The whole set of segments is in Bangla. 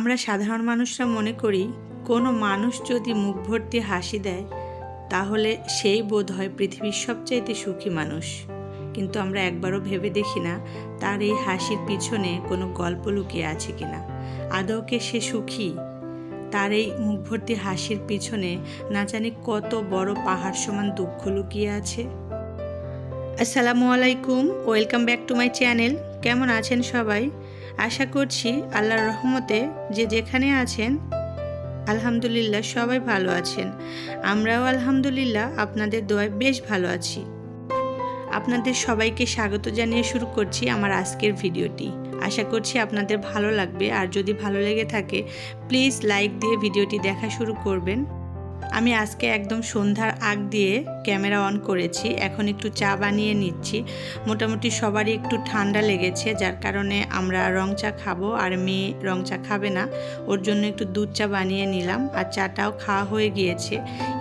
আমরা সাধারণ মানুষরা মনে করি, কোনো মানুষ যদি মুখ ভর্তি হাসি দেয়, তাহলে সেই বোধ হয় পৃথিবীর সবচাইতে সুখী মানুষ। কিন্তু আমরা একবারও ভেবে দেখি না, তার এই হাসির পিছনে কোনো গল্প লুকিয়ে আছে কিনা। আদৌ কে সে সুখী? তার এই মুখ ভর্তি হাসির পিছনে না জানি কত বড় পাহাড় সমান দুঃখ লুকিয়ে আছে। আসসালামু আলাইকুম, welcome back to my channel. কেমন আছেন সবাই? আশা করছি আল্লাহর রহমতে যে যেখানে আছেন, আলহামদুলিল্লাহ সবাই ভালো আছেন। আমরাও আলহামদুলিল্লাহ আপনাদের দোয়ায় বেশ ভালো আছি। আপনাদের সবাইকে স্বাগত জানিয়ে শুরু করছি আমার আজকের ভিডিওটি। আশা করছি আপনাদের ভালো লাগবে। আর যদি ভালো লেগে থাকে প্লিজ লাইক দিয়ে ভিডিওটি দেখা শুরু করবেন। আমি আজকে একদম সন্ধ্যার আগ দিয়ে ক্যামেরা অন করেছি, এখন একটু চা বানিয়ে নিচ্ছি। মোটামুটি সবারই একটু ঠান্ডা লেগেছে, যার কারণে আমরা রং চা খাব আর মেয়ে রং চা খাবে না। ওর জন্য একটু দুধ চা বানিয়ে নিলাম আর চাটাও খাওয়া হয়ে গিয়েছে।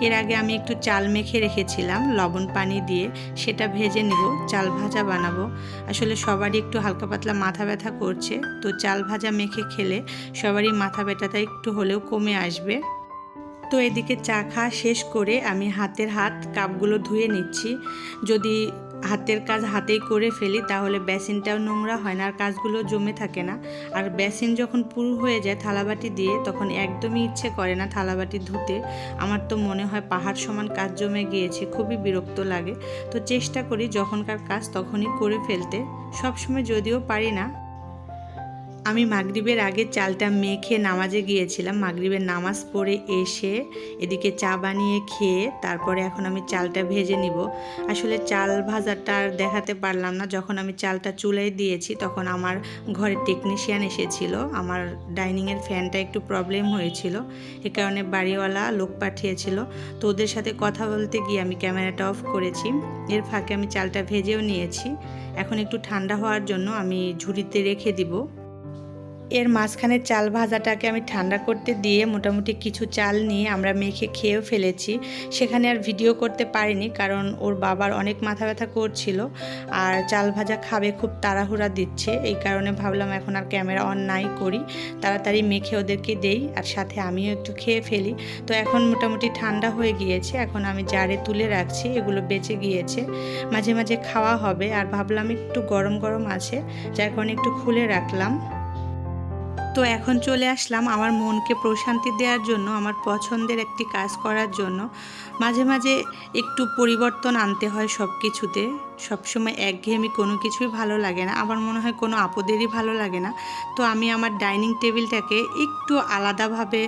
এর আগে আমি একটু চাল মেখে রেখেছিলাম, লবণ পানি দিয়ে। সেটা ভেজে নিব, চাল ভাজা বানাবো। আসলে সবারই একটু হালকা পাতলা মাথা ব্যথা করছে, তো চাল ভাজা মেখে খেলে সবারই মাথা ব্যথাটা একটু হলেও কমে আসবে। তো এদিকে চা খাওয়া শেষ করে আমি হাতের হাত কাপগুলো ধুয়ে নিচ্ছি। যদি হাতের কাজ হাতেই করে ফেলি, তাহলে বেসিনটাও নোংরা হয় না আর কাজগুলো জমে থাকে না। আর বেসিন যখন পুরো হয়ে যায় থালাবাটি দিয়ে, তখন একদমই ইচ্ছে করে না থালাবাটি ধুতে। আমার তো মনে হয় পাহাড় সমান কাজ জমে গিয়েছে, খুবই বিরক্ত লাগে। তো চেষ্টা করি যখনকার কাজ তখনই করে ফেলতে। সবসময় যদিও পারি না। আমি মাগরিবের আগে চালটা মেখে নামাজে গিয়েছিলাম। মাগরিবের নামাজ পড়ে এসে এদিকে চা বানিয়ে খেয়ে তারপরে এখন আমি চালটা ভেজে নিব। আসলে চাল ভাজাটা আর দেখাতে পারলাম না। যখন আমি চালটা চুলায় দিয়েছি তখন আমার ঘরে টেকনিশিয়ান এসেছিল। আমার ডাইনিংয়ের ফ্যানটা একটু প্রবলেম হয়েছিল। এ কারণে বাড়িওয়ালা লোক পাঠিয়েছিল। তো ওদের সাথে কথা বলতে গিয়ে আমি ক্যামেরাটা অফ করেছি। এর ফাঁকে আমি চালটা ভেজেও নিয়েছি। এখন একটু ঠান্ডা হওয়ার জন্য আমি ঝুড়িতে রেখে দিব। এর মাঝখানে চাল ভাজাটাকে আমি ঠান্ডা করতে দিয়ে মোটামুটি কিছু চাল নিয়ে আমরা মেখে খেয়েও ফেলেছি। সেখানে আর ভিডিও করতে পারিনি কারণ ওর বাবার অনেক মাথা ব্যথা করছিল আর চাল ভাজা খাবে খুব তাড়াহুড়া দিচ্ছে। এই কারণে ভাবলাম এখন আর ক্যামেরা অন নাই করি। তাড়াতাড়ি মেখে ওদেরকে দেই আর সাথে আমিও একটু খেয়ে ফেলি। তো এখন মোটামুটি ঠান্ডা হয়ে গিয়েছে। এখন আমি জারে তুলে রাখছি। এগুলো বেঁচে গিয়েছে। মাঝে মাঝে খাওয়া হবে। আর ভাবলাম একটু গরম গরম আছে। যার কারণে একটু খুলে রাখলাম। তো এখন চলে আসলাম আমার মনকে প্রশান্তি দেওয়ার জন্য, আমার পছন্দের একটি কাজ করার জন্য। মাঝে মাঝে একটু পরিবর্তন আনতে হয় সব কিছুতে সবসময় একঘেয়েমি কোনো কিছুই ভালো লাগে না। আমার মনে হয় কোনো আপদেরই ভালো লাগে না। তো আমি আমার ডাইনিং টেবিলটাকে একটু আলাদাভাবে,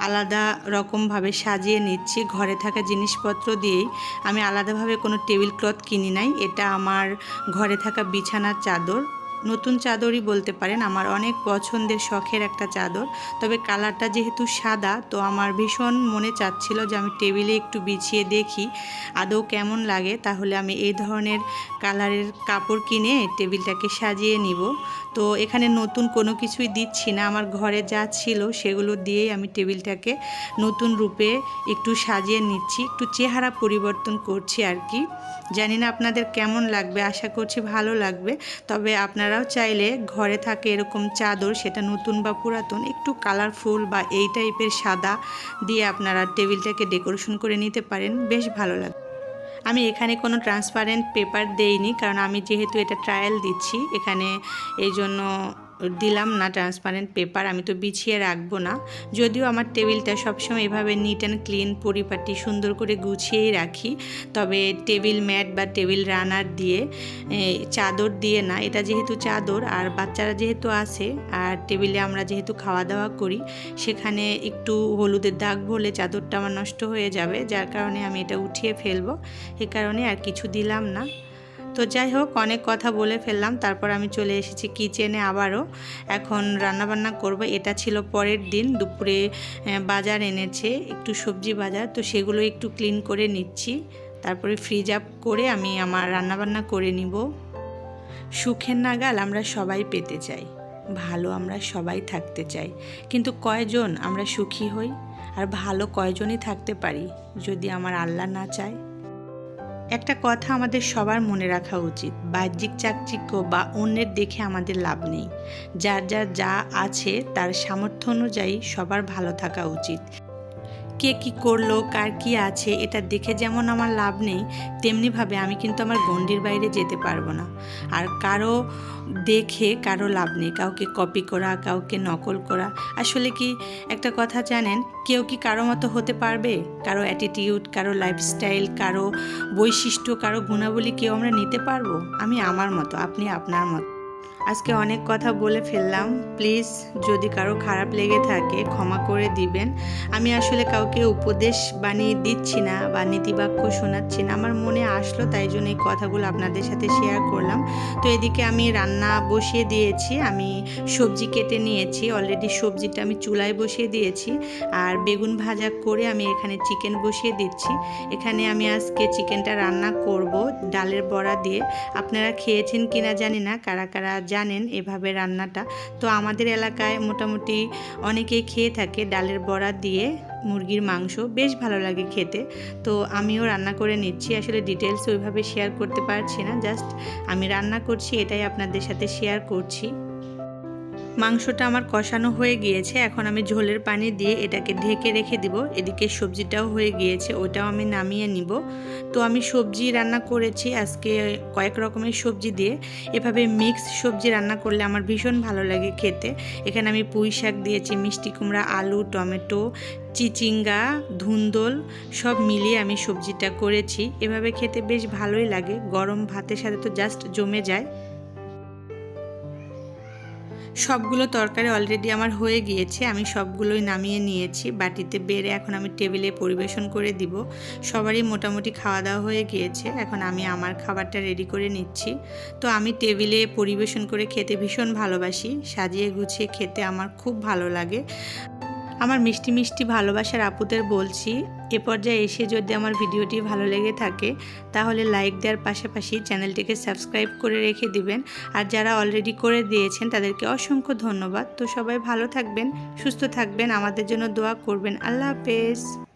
আলাদা রকমভাবে সাজিয়ে নিচ্ছি। ঘরে থাকা জিনিসপত্র দিয়েই আমি আলাদাভাবে কোনো টেবিল ক্লথ কিনি নাই। এটা আমার ঘরে থাকা বিছানার চাদর। নতুন চাদরই বলতে পারেন। আমার অনেক পছন্দের, শখের একটা চাদর। তবে কালারটা যেহেতু সাদা, তো আমার ভীষণ মনে চাচ্ছিল যে আমি টেবিলে একটু বিছিয়ে দেখি, আদৌ কেমন লাগে। তাহলে আমি এই ধরনের কালারের কাপড় কিনে টেবিলটাকে সাজিয়ে নিব। তো এখানে নতুন কোনো কিছুই দিচ্ছি না। আমার ঘরে যা ছিল সেগুলো দিয়েই আমি টেবিলটাকে নতুন রূপে একটু সাজিয়ে নিচ্ছি। একটু চেহারা পরিবর্তন করছি আর কি। জানি না আপনাদের কেমন লাগবে, আশা করছি ভালো লাগবে। তবে আপনারাও চাইলে ঘরে থাকে এরকম চাদর, সেটা নতুন বা পুরাতন, একটু কালারফুল বা এই টাইপের সাদা দিয়ে আপনারা টেবিলটাকে ডেকোরেশন করে নিতে পারেন। বেশ ভালো লাগবে আমি এখানে কোনো ট্রান্সপারেন্ট পেপার দেইনি, কারণ আমি যেহেতু এটা ট্রায়াল দিচ্ছি, এখানে এই জন্য দিলাম না ট্রান্সপারেন্ট পেপার আমি তো বিছিয়ে রাখব না। যদিও আমার টেবিলটা সবসময় এভাবে নিট অ্যান্ড ক্লিন পরিপাটি সুন্দর করে গুছিয়েই রাখি, তবে টেবিল ম্যাট বা টেবিল রানার দিয়ে চাদর দিয়ে না, এটা যেহেতু চাদর, আর বাচ্চারা যেহেতু আসে আর টেবিলে আমরা যেহেতু খাওয়া দাওয়া করি, সেখানে একটু হলুদের দাগ ভরলে চাদরটা আমার নষ্ট হয়ে যাবে, যার কারণে আমি এটা উঠিয়ে ফেলব, এ কারণে আর কিছু দিলাম না। তো যাই হোক, অনেক কথা বলে ফেললাম। তারপর আমি চলে এসেছি কিচেনে আবারও। এখন রান্নাবান্না করব। এটা ছিল পরের দিন। দুপুরে বাজার এনেছে একটু সবজি বাজার। তো সেগুলো একটু ক্লিন করে নিচ্ছি। তারপরে ফ্রিজ আপ করে আমি আমার রান্নাবান্না করে নিব। সুখের নাগাল আমরা সবাই পেতে চাই। ভালো আমরা সবাই থাকতে চাই। কিন্তু কয়জন আমরা সুখী হই? আর ভালো কয়জনই থাকতে পারি? যদি আমার আল্লাহ না চায়। একটা কথা আমাদের সবার মনে রাখা উচিত। বাহ্যিক চাকচিক্য বা অন্যের দেখে আমাদের লাভ নেই। যার যার যা আছে তার সামর্থ্য অনুযায়ী সবার ভালো থাকা উচিত। কে কি করল, কার কি আছে, এটা দেখে যেমন আমার লাভ নেই, তেমনিভাবে আমি কিন্তু আমার গণ্ডির বাইরে যেতে পারব না। আর কারও দেখে কারও লাভ নেই, কাউকে কপি করা, কাউকে নকল করা। আসলে কি, একটা কথা জানেন, কেউ কি কারও মতো হতে পারবে? কারও অ্যাটিটিউড কারও লাইফস্টাইল কারও বৈশিষ্ট্য, কারও গুণাবলী কেউ আমরা নিতে পারব? আমি আমার মতো, আপনি আপনার মতো। আজকে অনেক কথা বলে ফেললাম। প্লিজ, যদি কারও খারাপ লেগে থাকে, ক্ষমা করে দিবেন। আমি আসলে কাউকে উপদেশ বানিয়ে দিচ্ছি না বা নীতিবাক্য শোনাচ্ছি না। আমার মনে আসলো, তাই জন্য এই কথাগুলো আপনাদের সাথে শেয়ার করলাম। তো এদিকে আমি রান্না বসিয়ে দিয়েছি। আমি সবজি কেটে নিয়েছি। অলরেডি সবজিটা আমি চুলায় বসিয়ে দিয়েছি। আর বেগুন ভাজা করে আমি এখানে চিকেন বসিয়ে দিচ্ছি। এখানে আমি আজকে চিকেনটা রান্না করব ডালের বড়া দিয়ে। আপনারা খেয়েছেন কিনা জানি না। কারা কারা জানেন এভাবে রান্নাটা। তো আমাদের এলাকায় মোটামুটি অনেকেই খেয়ে থাকে ডালের বড়া দিয়ে মুরগির মাংস, বেশ ভালো লাগে খেতে। তো আমিও রান্না করে নিচ্ছি, আসলে ডিটেলস ওইভাবে শেয়ার করতে পারছি না, জাস্ট আমি রান্না করছি, এটাই আপনাদের সাথে শেয়ার করছি। মাংসটা আমার কষানো হয়ে গিয়েছে। এখন আমি ঝোলের পানি দিয়ে এটাকে ঢেকে রেখে দিব। এদিকে সবজিটাও হয়ে গিয়েছে, ওটাও আমি নামিয়ে নিব। তো আমি সবজি রান্না করেছি আজকে কয়েক রকমের সবজি দিয়ে। এভাবে মিক্স সবজি রান্না করলে আমার ভীষণ ভালো লাগে খেতে। এখানে আমি পুঁই শাক দিয়েছি, মিষ্টি কুমড়া, আলু, টমেটো, চিচিঙ্গা, ধুন্দল, সব মিলিয়ে আমি সবজিটা করেছি। এভাবে খেতে বেশ ভালোই লাগে। গরম ভাতের সাথে তো জাস্ট জমে যায়। সবগুলো তরকারি অলরেডি আমার হয়ে গিয়েছে, আমি সবগুলোই নামিয়ে নিয়েছি। বাটিতে বেড়ে এখন আমি টেবিলে পরিবেশন করে দিব। সবারই মোটামুটি খাওয়া দাওয়া হয়ে গিয়েছে, এখন আমি আমার খাবারটা রেডি করে নিচ্ছি। তো আমি টেবিলে পরিবেশন করে খেতে ভীষণ ভালোবাসি, সাজিয়ে গুছিয়ে খেতে আমার খুব ভালো লাগে। আমার মিষ্টি মিষ্টি ভালোবাসার আপুদের বলছি এ পর্যায়ে এসে যদি আমার ভিডিওটি ভালো লেগে থাকে, তাহলে লাইক দেওয়ার পাশাপাশি চ্যানেলটিকে সাবস্ক্রাইব করে রেখে দিবেন। আর যারা অলরেডি করে দিয়েছেন, তাদেরকে অসংখ্য ধন্যবাদ। তো সবাই ভালো থাকবেন, সুস্থ থাকবেন। আমাদের জন্য দোয়া করবেন। আল্লাহ হাফেজ।